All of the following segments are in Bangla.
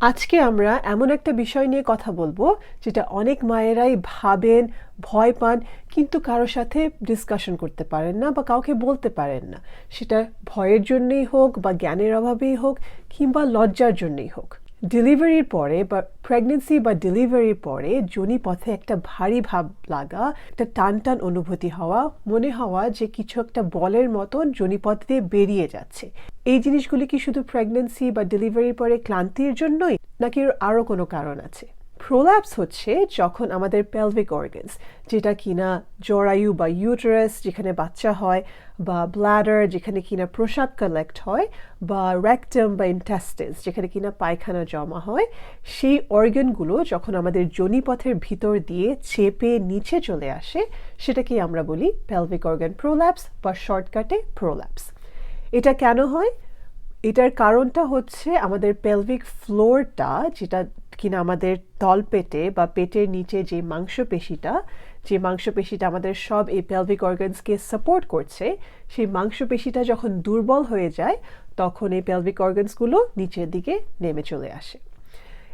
আজকে আমরা এমন একটা বিষয় নিয়ে কথা বলব, যেটা অনেক মায়েরাই ভাবেন, ভয় পান, কিন্তু কারোর সাথে ডিসকাশন করতে পারেন না বা কাউকে বলতে পারেন না। সেটা ভয়ের জন্যই হোক বা জ্ঞানের অভাবেই হোক কিংবা লজ্জার জন্যই হোক। ডেলিভারির পরে বা প্রেগনেন্সি বা ডেলিভারির পরে যোনি পথে একটা ভারী ভাব লাগা, একটা টান টান অনুভূতি হওয়া, মনে হওয়া যে কিছু একটা বলের মতন যোনিপথ দিয়ে বেরিয়ে যাচ্ছে। এই জিনিসগুলি কি শুধু প্রেগনেন্সি বা ডেলিভারির পরে ক্লান্তির জন্যই, নাকি আরও কোনো কারণ আছে? প্রোল্যাপস হচ্ছে যখন আমাদের পেলভিক অর্গানস যেটা কিনা জরায়ু বা ইউটারাস যেখানে বাচ্চা হয়, বা ব্ল্যাডার যেখানে কিনা প্রসাব কালেক্ট হয়, বা র্যাকটাম বা ইন্টেস্টেন্স যেখানে কিনা পায়খানা জমা হয়, সেই অর্গানগুলো যখন আমাদের জনিপথের ভিতর দিয়ে চেপে নিচে চলে আসে, সেটাকেই আমরা বলি পেলভিক অর্গান প্রোল্যাপস বা শর্টকাটে প্রোল্যাপস এটা কেন হয়? এটার কারণটা হচ্ছে আমাদের পেলভিক ফ্লোরটা যেটা কিনা আমাদের তলপেটে বা পেটের নিচে যে মাংসপেশিটা যে মাংসপেশিটা আমাদের সব এই পেলভিক অর্গানসকে সাপোর্ট করছে, সেই মাংসপেশিটা যখন দুর্বল হয়ে যায়, তখন এই পেলভিক অর্গানসগুলো নিচের দিকে নেমে চলে আসে।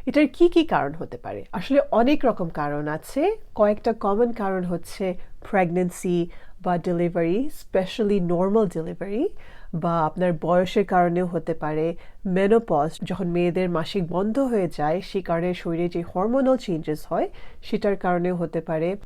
এটার কি কি কারণ হতে পারে? আসলে অনেক রকম কারণ আছে। কয়েকটা কমন কারণ হচ্ছে প্রেগনেন্সি বা ডেলিভারি স্পেশালি নর্মাল ডেলিভারি বা আপনার বয়সের কারণেও হতে পারে মেনোপজ যখন মেয়েদের মাসিক বন্ধ হয়ে যায়, সেই কারণে শরীরে যে হরমোনাল চেঞ্জেস হয়, সেটার কারণেও হতে পারে।